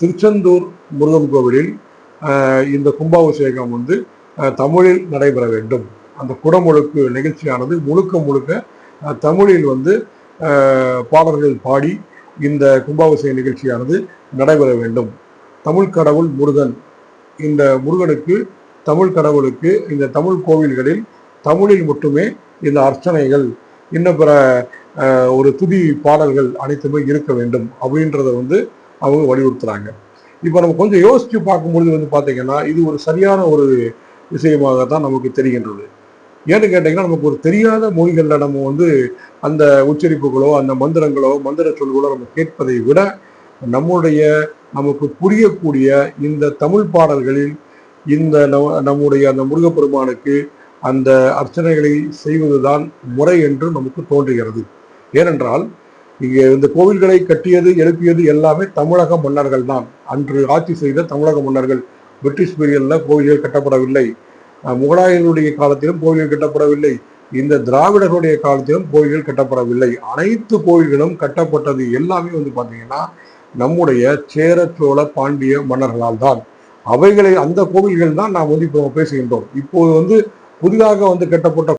திருச்செந்தூர் முருகன் கோவிலில் இந்த கும்பாபிஷேகம் வந்து தமிழில் நடைபெற வேண்டும். அந்த குடமுழுக்கு நிகழ்ச்சியானது முழுக்க முழுக்க தமிழில் வந்து பாடல்கள் பாடி இந்த கும்பாபிஷேக நிகழ்ச்சியானது நடைபெற வேண்டும். தமிழ் கடவுள் முருகன். இந்த முருகனுக்கு தமிழ் கடவுளுக்கு இந்த தமிழ் கோவில்களில் தமிழில் மட்டுமே இந்த அர்ச்சனைகள் இன்னும் பிற ஒரு துதி பாடல்கள் அனைத்துமே இருக்க வேண்டும். அப்படின்றத வந்து அவங்க வலியுறுத்துறாங்க. இப்போ நம்ம கொஞ்சம் யோசித்து பார்க்கும்பொழுது வந்து பார்த்தீங்கன்னா இது ஒரு சரியான ஒரு விஷயமாக தான் நமக்கு தெரிகின்றது. ஏன்னு கேட்டிங்கன்னா நமக்கு ஒரு தெரியாத மொழிகளில் நம்ம வந்து அந்த உச்சரிப்புகளோ அந்த மந்திரங்களோ மந்திர சொல்களோ நம்ம கேட்பதை விட நம்முடைய நமக்கு புரியக்கூடிய இந்த தமிழ் பாடல்களில் இந்த நம்ம- நம்முடைய அந்த முருகப்பெருமானுக்கு அந்த அர்ச்சனைகளை செய்வதுதான் முறை என்று நமக்கு தோன்றுகிறது. ஏனென்றால் இங்கே இந்த கோவில்களை கட்டியது எழுப்பியது எல்லாமே தமிழக மன்னர்கள் தான். அன்று ஆட்சி செய்த தமிழக மன்னர்கள் பிரிட்டிஷ் பீரியடில் கோவில்கள் கட்டப்படவில்லை. முகலாயர்களுடைய காலத்திலும் கோவில்கள் கட்டப்படவில்லை. இந்த திராவிடர்களுடைய காலத்திலும் கோவில்கள் கட்டப்படவில்லை. அனைத்து கோவில்களும் கட்டப்பட்டது எல்லாமே வந்து பார்த்தீங்கன்னா நம்முடைய சேர சோழ பாண்டிய மன்னர்களால் தான். அவைகளை அந்த கோவில்கள் தான் நாம் வந்து இப்போ பேசுகின்றோம். இப்போது வந்து புதிதாக வந்து கட்டப்பட்ட